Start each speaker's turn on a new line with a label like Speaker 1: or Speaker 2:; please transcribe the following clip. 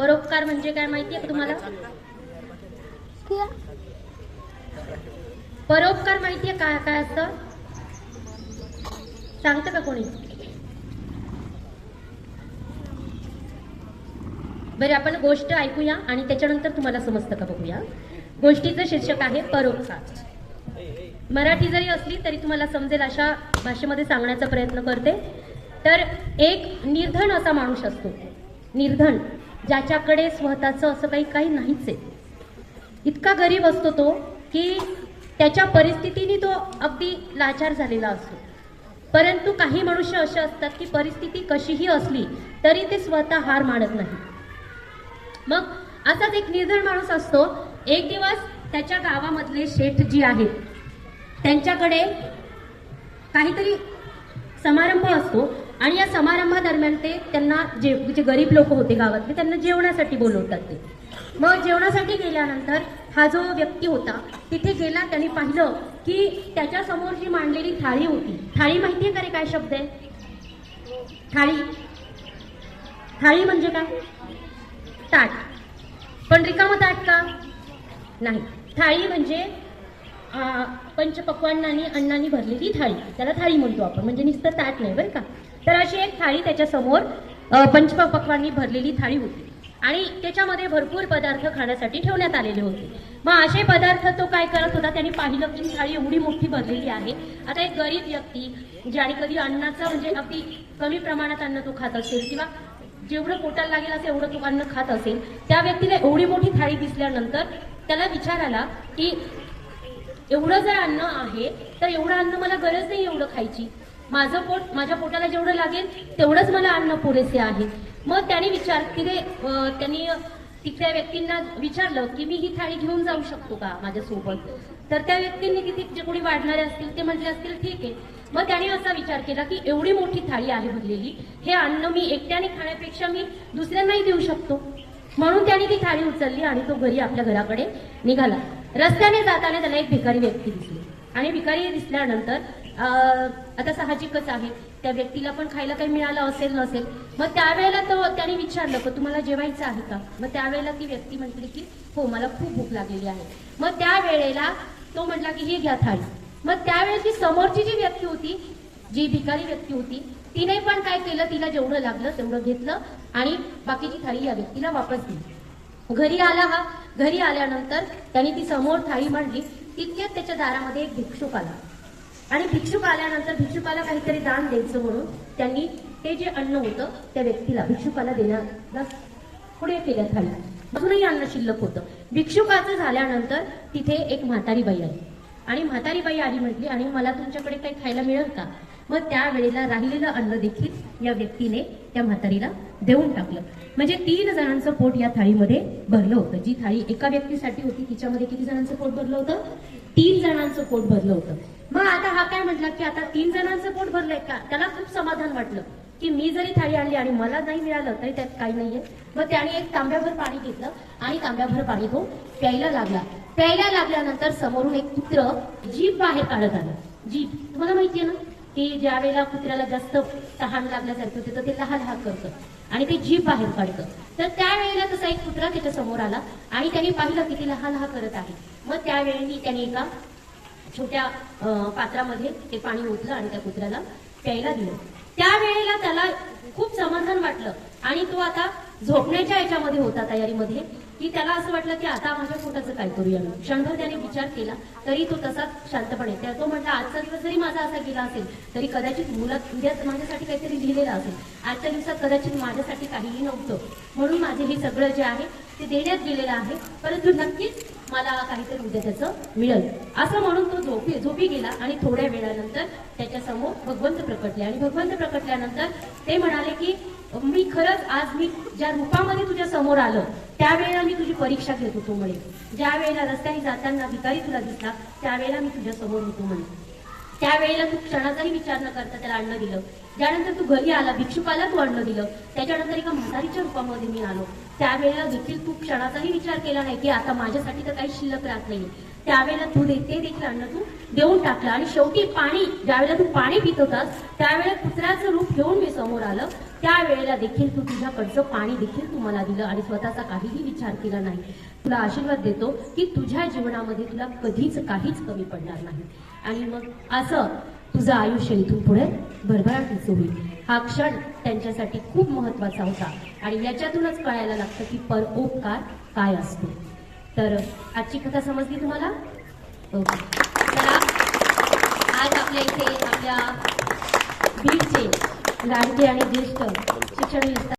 Speaker 1: परोपकार म्हणजे काय माहितीये का तुम्हाला? परोपकार माहितीये काय काय असतं सांगतं का कोणी? बरं आपण गोष्ट ऐकूया आणि त्याच्यानंतर तुम्हाला समजतं का बघूया. गोष्टीचं शीर्षक आहे परोपकार. मराठी जरी असली तरी तुम्हाला समजेल अशा भाषेमध्ये सांगण्याचा प्रयत्न करते. तर एक निर्धन असा माणूस असतो. निर्धन. ज्याच्याकडे स्वतःचं असं काही काही नाहीच आहे. इतका गरीब असतो तो की त्याच्या परिस्थितीने तो अगदी लाचार झालेला असतो. परंतु काही मनुष्य असे असतात की परिस्थिती कशीही असली तरी ते स्वतः हार मानत नाही. मग असाच एक निर्धन माणूस असतो एक दिवस त्याच्या गावामधले शेठ जी आहेत त्यांच्याकडे काहीतरी समारंभ असतो आणि या समारंभादरम्यान ते त्यांना जे जे गरीब लोक होते गावातले त्यांना जेवणासाठी बोलवतात ते. मग जेवणासाठी गेल्यानंतर हा जो व्यक्ती होता तिथे गेला त्यांनी पाहिलं की त्याच्यासमोर जी मांडलेली थाळी होती थाळी माहिती आहे का रे काय शब्द आहे? थाळी. थाळी म्हणजे काय? ताट. पण रिकामं ताट का? नाही. थाळी म्हणजे पंच पंचपक्वान्नानी अण्णांनी भरलेली थाळी. त्याला थाळी म्हणतो आपण. म्हणजे नुसतं ताट नाही बरं का? तर अशी एक थाळी त्याच्यासमोर पंचपक्वांनी भरलेली थाळी होती. आणि त्याच्यामध्ये भरपूर पदार्थ खाण्यासाठी ठेवण्यात आलेले होते. मग असे पदार्थ तो काय करत होता त्यांनी पाहिलं की थाळी एवढी मोठी भरलेली आहे. आता एक गरीब व्यक्ती ज्याने कधी अन्नाचा म्हणजे अगदी कमी प्रमाणात अन्न तो खात असेल किंवा जेवढं पोटाला लागेल असं एवढं तो अन्न खात असेल त्या व्यक्तीला एवढी मोठी थाळी दिसल्यानंतर त्याला विचार आला की एवढं जर अन्न आहे तर एवढं अन्न मला गरज नाही एवढं खायची. माझं पोट माझ्या पोटाला जेवढं लागेल तेवढंच मला अन्न पुरेसे आहे. मग त्याने विचार तिथे त्यांनी तिथल्या व्यक्तींना विचारलं की मी ही थाळी घेऊन जाऊ शकतो का माझ्यासोबत तर त्या व्यक्तींनी तिथे जे कोणी वाढणारे असतील ते म्हटले असतील ठीक आहे. मग त्याने असा विचार केला की एवढी मोठी थाळी आहे भरलेली हे अन्न मी एकट्याने खाण्यापेक्षा मी दुसऱ्यांनाही देऊ शकतो. म्हणून त्याने ती थाळी उचलली आणि तो घरी आपल्या घराकडे निघाला. रस्त्याने जाताना त्याला एक भिकारी व्यक्ती दिसली. आणि भिकारी दिसल्यानंतर आता साहजिकच आहे. त्या व्यक्तीला पण खायला काही मिळालं असेल नसेल. मग त्यावेळेला तो त्याने विचारलं की तुम्हाला जेवायचं आहे का? मग त्यावेळेला ती व्यक्ती म्हटली की हो मला खूप भूक लागलेली आहे. मग त्यावेळेला तो म्हटला की ही घ्या थाळी. मग त्यावेळेस समोरची जी व्यक्ती होती जी भिकारी व्यक्ती होती तिने पण काय केलं? तिला जेवढं लागलं तेवढं घेतलं आणि बाकीची थाळी या व्यक्तीला वापस दिली. घरी आला हा. घरी आल्यानंतर त्याने ती समोर थाळी मांडली. तितक्यात त्याच्या दारामध्ये एक भिक्षुक आला. आणि भिक्षुक आल्यानंतर भिक्षुकाला काहीतरी दान द्यायचं म्हणून त्यांनी ते जे अन्न होतं त्या व्यक्तीला भिक्षुकाला देण्याला पुढे केल्या थाळी अजूनही अन्न शिल्लक होतं. भिक्षुकाचं झाल्यानंतर तिथे एक म्हातारी बाई आली. आणि म्हातारी बाई आली म्हटली आणि मला तुमच्याकडे काही खायला मिळेल का? मग त्यावेळेला राहिलेलं अन्न देखील या व्यक्तीने त्या म्हातारीला देऊन टाकलं. म्हणजे तीन जणांचं पोट या थाळीमध्ये भरलं होतं. जी थाळी एका व्यक्तीसाठी होती तिच्यामध्ये किती जणांचं पोट भरलं होतं? तीन जणांचं पोट भरलं होतं. मग आता हा काय म्हटला की आता तीन जणांचं पोट भरलंय का? त्याला खूप समाधान वाटलं की मी जरी थाळी आणली आणि मला नाही मिळालं तरी त्यात काही नाहीये. मग त्याने एक तांब्याभर पाणी घेतलं आणि तांब्याभर पाणी तो प्यायला लागला. प्यायला लागल्यानंतर समोरून एक कुत्र जीप बाहेर काढत आलं. जीप. तुम्हाला माहितीये ना? की ज्या वेळेला कुत्र्याला जास्त तहान लागल्यासारखं होते तर ते लहान हात करतं आणि ते जीप बाहेर काढतं. तर त्यावेळेला तसा एक कुत्रा त्याच्यासमोर आला आणि त्याने पाहिलं की ते लहान हा करत आहे. मग त्यावेळी त्याने एका छोट्या पात्रामध्ये ते पाणी ओतलं आणि त्या कुत्र्याला प्यायला दिलं. त्यावेळेला त्याला खूप समाधान वाटलं. आणि तो आता झोपण्याच्या याच्यामध्ये होता तयारीमध्ये की त्याला असं वाटलं की आता माझ्या पोटाचं काय करूया क्षणभर त्याने विचार केला तरी तो तसाच शांतपणे त्या तो म्हटला आजचा दिवस जरी माझा असा गेला असेल तरी कदाचित मुलात उद्याच माझ्यासाठी काहीतरी लिहिलेलं असेल. आजच्या दिवसात कदाचित माझ्यासाठी काहीही नव्हतं. म्हणून माझे हे सगळं जे आहे ते देण्यात गेलेलं आहे. परंतु नक्कीच मला काहीतरी उद्या त्याचं मिळेल. असं म्हणून तो झोपी झोपी गेला आणि थोड्या वेळानंतर त्याच्यासमोर भगवंत प्रकटले. आणि भगवंत प्रकटल्यानंतर ते म्हणाले की मी खरंच आज मी ज्या रूपामध्ये तुझ्या समोर आलं त्यावेळेला मी तुझी परीक्षा घेत होतो म्हणे. ज्या वेळेला रस्त्याने जाताना भिकारी तुला दिसला त्यावेळेला मी तुझ्या समोर होतो म्हणे. त्यावेळेला तू क्षणाचाही विचार न करता त्याला अन्न दिलं. ज्यानंतर तू घरी आला भिक्षुकाला तू अन्न दिलं. त्याच्यानंतर एका म्हातारीच्या रूपामध्ये मी आलो. त्यावेळेला देखील तू क्षणाचाही विचार केला नाही की आता माझ्यासाठी तर काही शिल्लक राहत नाही त्यावेळेला तू देते देखील अन्न तू देऊन टाकलं. आणि शेवटी पाणी ज्यावेळेला तू पाणी पित होतास त्यावेळेला कुत्र्याचं रूप घेऊन मी समोर आलं. त्यावेळेला देखील तू तुझ्याकडचं पाणी देखील तू मला दिलं आणि स्वतःचा काहीही विचार केला नाही. तुला आशीर्वाद देतो की तुझ्या जीवनामध्ये तुला कधीच काहीच कमी पडणार नाही. आणि मग असं तुझं आयुष्य इथून पुढे भरभराटीच होईल. हा क्षण त्यांच्यासाठी खूप महत्त्वाचा होता. आणि याच्यातूनच कळायला लागतं की परोपकार काय असतो. तर आजची कथा समजली तुम्हाला? आज आपल्या इथे आपल्या बीडचे लाडके आणि ज्येष्ठ शिक्षण